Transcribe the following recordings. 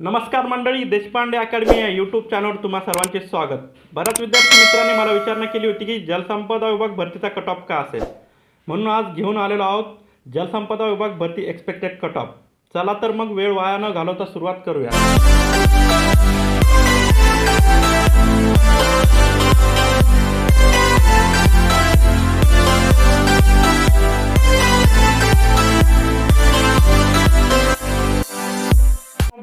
नमस्कार मंडळी देशपांडे अकॅडमी या यूट्यूब चॅनलवर तुम्हा सर्वांचे स्वागत. बऱ्याच विद्यार्थी मित्रांनी मला विचारणा केली होती की जलसंपदा विभाग भरतीचा कट ऑफ का असेल? म्हणून आज घेऊन आलेलो आहोत जलसंपदा विभाग भरती एक्सपेक्टेड कट ऑफ चला तर मग वेळ वाया न घालवता सुरुवात करूया.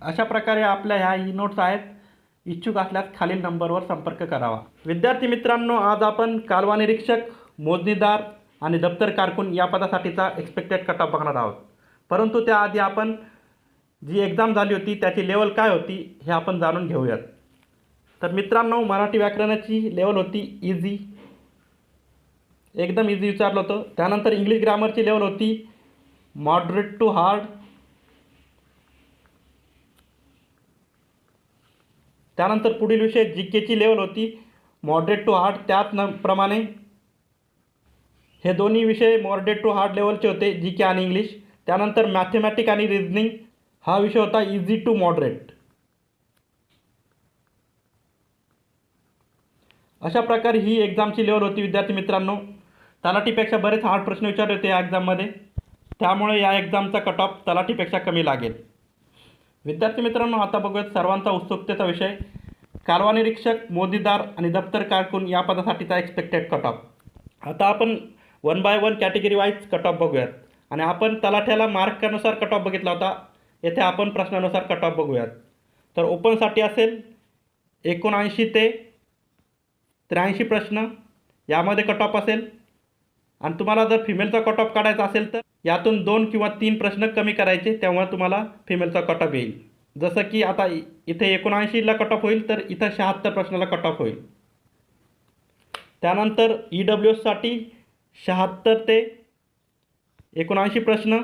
अशा प्रकारे आपल्या ह्या ई नोट्स आहेत. इच्छुक असल्यास खालील नंबरवर संपर्क करावा. विद्यार्थी मित्रांनो आज आपण कालवा निरीक्षक मोजणीदार आणि दप्तर कारकून या पदासाठीचा एक्सपेक्टेड कट ऑफ बघणार आहोत. परंतु त्याआधी आपण जी एक्झाम झाली होती त्याची लेवल काय होती हे आपण जाणून घेऊयात. तर मित्रांनो मराठी व्याकरणाची लेवल होती इझी एकदम इझी विचारलं होतं. त्यानंतर इंग्लिश ग्रामरची लेवल होती मॉडरेट टू हार्ड त्यानंतर पुढील विषय जी केची लेवल होती. मॉडरेट टू हार्ड त्याच न प्रमाणे हे दोन्ही विषय मॉडरेट टू हार्ड लेवलचे होते जी के आणि इंग्लिश त्यानंतर मॅथमॅटिक आणि रिजनिंग हा विषय होता इझी टू मॉडरेट अशा प्रकारे ही एक्झामची लेवल होती विद्यार्थी मित्रांनो. तलाठीपेक्षा बरेच हार्ड प्रश्न विचारले होते या एक्झाममध्ये त्यामुळे या एक्झामचा कट ऑफ तलाठीपेक्षा कमी लागेल. विद्यार्थी मित्रांनो आता बघूयात सर्वांचा उत्सुकतेचा विषय. कारवा निरीक्षक मोदीदार आणि दप्तर कारकून या पदासाठीचा एक्सपेक्टेड कट ऑफ आता आपण one by one category wise cut off बघूयात. आणि आपण तलाठ्याला मार्कानुसार कट ऑफ बघितला होता. येथे आपण प्रश्नानुसार कट ऑफ बघूयात. तर ओपनसाठी असेल एकोणऐंशी ते त्र्याऐंशी प्रश्न. यामध्ये कट ऑफ असेल. आणि तुम्हाला जर फिमेलचा कट ऑफ काढायचा असेल तर? यातून दोन किंवा तीन प्रश्न कमी करायचे तेव्हा तुम्हाला फिमेलचा कट ऑफ येईल. जसं की आता इथे एकोणऐंशीला कट ऑफ होईल तर इथं शहात्तर प्रश्नाला कट ऑफ होईल. त्यानंतर ई डब्ल्यू एससाठी शहात्तर ते एकोणऐंशी प्रश्न.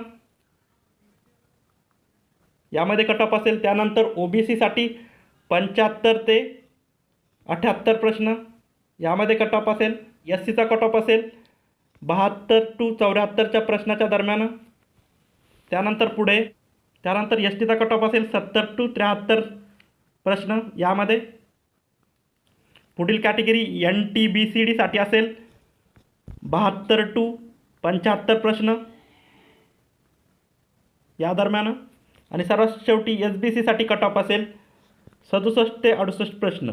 यामध्ये कट ऑफ असेल त्यानंतर ओ बी सीसाठी पंच्याहत्तर ते अठ्ठ्याहत्तर प्रश्न. यामध्ये कट ऑफ असेल एस सीचा कट ऑफ असेल बहात्तर टू चौऱ्याहत्तरच्या प्रश्नाच्या दरम्यान. त्यानंतर पुढे त्यानंतर एस टीचा कट ऑफ असेल सत्तर टू त्र्याहत्तर प्रश्न यामध्ये. पुढील category N T B C डीसाठी असेल बहात्तर टू पंच्याहत्तर प्रश्न. या दरम्यान आणि सर्वात शेवटी एस बी सीसाठी कट ऑफ असेल सदुसष्ट ते अडुसष्ट प्रश्न.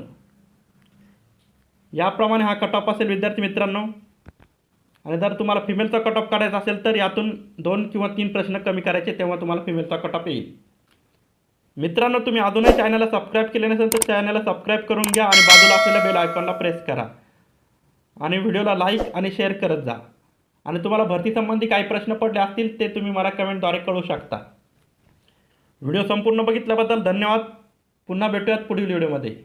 याप्रमाणे हा कट ऑफ असेल विद्यार्थी मित्रांनो. आणि जर तुम्हाला फिमेलचा कट ऑफ काढायचा असेल तर यातून दोन किंवा तीन प्रश्न कमी करायचे तेव्हा तुम्हाला फिमेलचा कट ऑफ येईल. मित्रांनो तुम्ही अजूनही चॅनलला सबस्क्राईब केले नसेल तर चॅनलला सबस्क्राईब करून घ्या आणि बाजूला असलेल्या बेल आयकॉनला प्रेस करा. आणि व्हिडिओला लाईक आणि शेअर करत जा. आणि तुम्हाला भरतीसंबंधी काही प्रश्न पडले असतील ते तुम्ही मला कमेंटद्वारे कळू शकता. व्हिडिओ संपूर्ण बघितल्याबद्दल धन्यवाद. पुन्हा भेटूयात पुढील व्हिडिओमध्ये